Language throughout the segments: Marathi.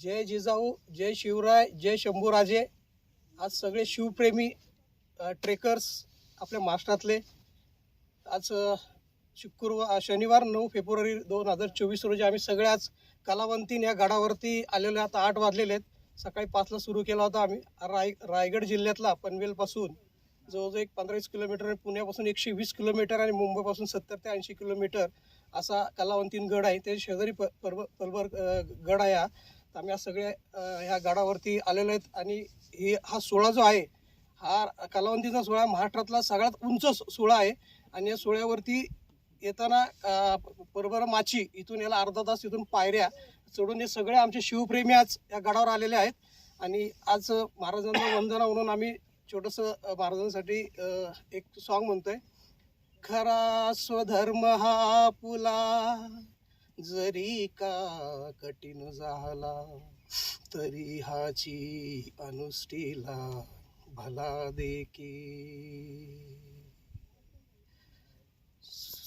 जय जिजाऊ जय शिवराय जय शंभूराजे. आज सगळे शिवप्रेमी ट्रेकर्स आपल्या महाराष्ट्रातले. आज शुक्रवार शनिवार नऊ फेब्रुवारी दोन हजार चोवीस रोजी आम्ही सगळे आज कलावंतीन या गडावरती आलेले आता आठ वाजलेले आहेत. सकाळी पाचला सुरू केला होता आम्ही. राय रायगड जिल्ह्यातला पनवेलपासून जवळजवळ एक पंधरा वीस किलोमीटर आणि पुण्यापासून एकशे वीस किलोमीटर आणि मुंबईपासून सत्तर ते ऐंशी किलोमीटर असा कलावंतीन गड आहे. ते शेजारी प परब पलबर गड आहे हा. तर आम्ही या सगळ्या ह्या गडावरती आलेलो आहेत आणि हे हा सोहळा जो आहे हा कलावंतीचा सोहळा महाराष्ट्रातला सगळ्यात उंच सोहळा आहे. आणि या सोहळ्यावरती येताना बरोबर माची इथून याला अर्धा तास इथून पायऱ्या चढून हे सगळे आमचे शिवप्रेमी आज या गडावर आलेले आहेत. आणि आज महाराजांना वंदना म्हणून आम्ही छोटंसं महाराजांसाठी एक सॉन्ग म्हणतोय. खरा स्वधर्म हा पुला जरी का कठीण झाला तरी हाची अनुष्ठीला भला देखी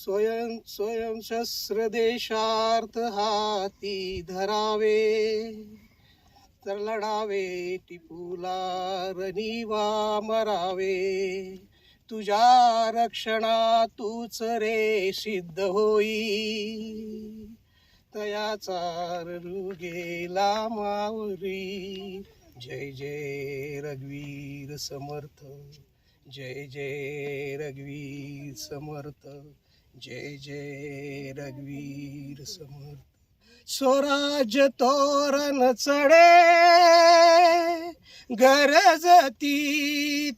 स्वयं स्वयं शस्त्र देशार्थ हाती धरावे तर लढावे टिपूला रनिवा मरावे तुझ्या रक्षणा तूच रे सिद्ध होई. तयाचा गेला मावरी जय जय रघुवीर समर्थ जय जय रघुवीर समर्थ. जय जय रघुवीर समर्थ. स्वराज तोरण चढे. गरजती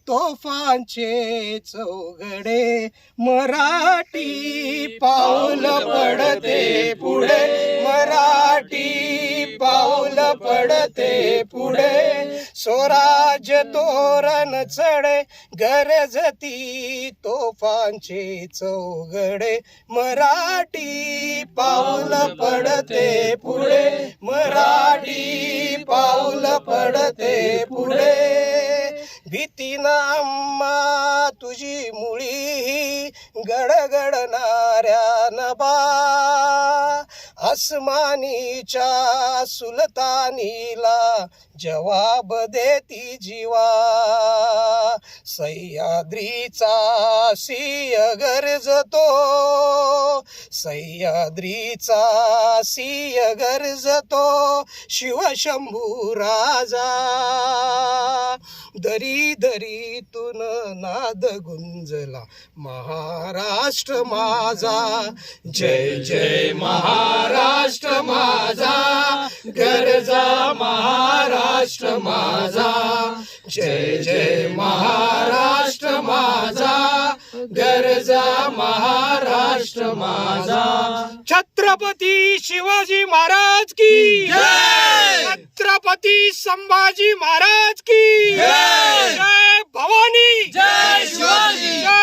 तोफांचे चौघडे. मराठी पाऊल पडते पुढे. मराठी पाऊल पडते पुढे. स्वराज्य तोरण चढे गरजती तोफांचे चौघडे. मराठी पाऊल पडते पुढे मराठी पाऊल पडते पुढे. भीतीनं अम्मा तुझी मुळी गडगडणाऱ्या नबा आसमानीच्या सुलतानीला जवाब देती जीवा. सह्याद्रीचा सिय गरजतो. सह्याद्रीचा सिय गरजतो. शिवशंभू राजा. दरी दरीतून नाद गुंजला. महाराष्ट्र माझा. जय जय महाराष्ट्र माझा. गरजा महाराष्ट्र माझा. जय जय महाराष्ट्र माझा. गरजा महाराष्ट्र माझा. छत्रपती शिवाजी महाराज की छत्रपती संभाजी महाराज की जय! भवानी जय शिवाजी! जय शिवाजी